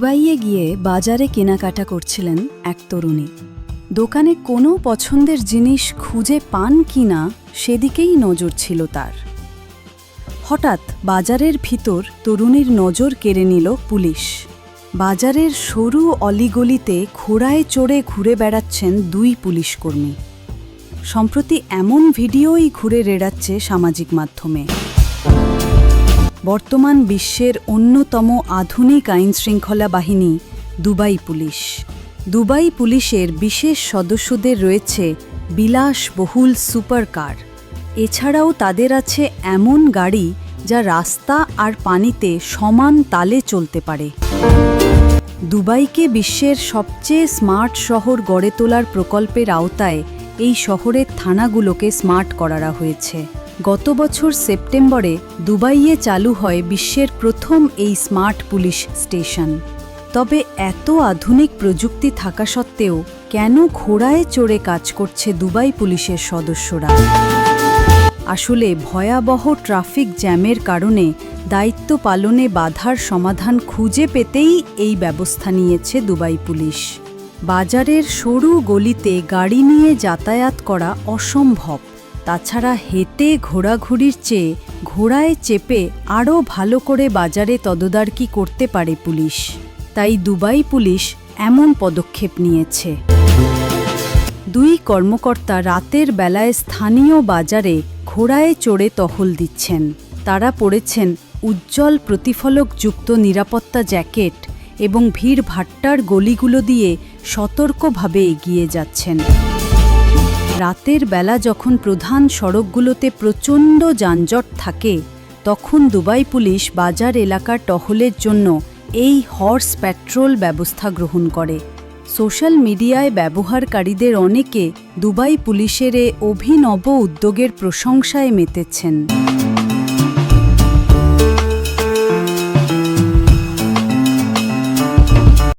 দুবাইয়ে গিয়ে বাজারে কেনাকাটা করছিলেন এক তরুণী। দোকানে কোনো পছন্দের জিনিস খুঁজে পান কিনা সেদিকেই নজর ছিল তার। হঠাৎ বাজারের ভিতর তরুণীর নজর কেড়ে নিল পুলিশ। বাজারের সরু অলিগলিতে ঘোড়ায় চড়ে ঘুরে বেড়াচ্ছেন দুই পুলিশকর্মী। সম্প্রতি এমন ভিডিওই ঘুরে রেড়াচ্ছে সামাজিক মাধ্যমে। বর্তমান বিশ্বের অন্যতম আধুনিক আইনশৃঙ্খলা বাহিনী, দুবাই পুলিশ। দুবাই পুলিশের বিশেষ সদস্যদের রয়েছে বিলাসবহুল সুপার কার এছাড়াও তাদের আছে এমন গাড়ি যা রাস্তা আর পানিতে সমান তালে চলতে পারে। দুবাইকে বিশ্বের সবচেয়ে স্মার্ট শহর গড়ে তোলার প্রকল্পের আওতায় এই শহরের থানাগুলোকে স্মার্ট করা হয়েছে। গত বছর সেপ্টেম্বরে দুবাইয়ে চালু হয় বিশ্বের প্রথম এই স্মার্ট পুলিশ স্টেশন। তবে এত আধুনিক প্রযুক্তি থাকা সত্ত্বেও কেন ঘোড়ায় চড়ে কাজ করছে দুবাই পুলিশের সদস্যরা? আসলে ভয়াবহ ট্রাফিক জ্যামের কারণে দায়িত্ব পালনে বাধার সমাধান খুঁজে পেতেই এই ব্যবস্থা নিয়েছে দুবাই পুলিশ। বাজারের সরু গলিতে গাড়ি নিয়ে যাতায়াত করা অসম্ভব। তাছাড়া হেঁটে ঘোরাঘুরির চেয়ে ঘোড়ায় চেপে আরও ভালো করে বাজারে তদদারকি করতে পারে পুলিশ। তাই দুবাই পুলিশ এমন পদক্ষেপ নিয়েছে। দুই কর্মকর্তা রাতের বেলায় স্থানীয় বাজারে ঘোড়ায় চড়ে টহল দিচ্ছেন। তারা পরেছেন উজ্জ্বল প্রতিফলকযুক্ত নিরাপত্তা জ্যাকেট এবং ভিড় ভাট্টার গলিগুলো দিয়ে সতর্কভাবে এগিয়ে যাচ্ছেন। রাতের বেলা যখন প্রধান সড়কগুলোতে প্রচণ্ড যানজট থাকে, তখন দুবাই পুলিশ বাজার এলাকার টহলের জন্য এই হর্স প্যাট্রোল ব্যবস্থা গ্রহণ করে। সোশ্যাল মিডিয়ায় ব্যবহারকারীদের অনেকে দুবাই পুলিশের এ অভিনব উদ্যোগের প্রশংসায় মেতেছেন।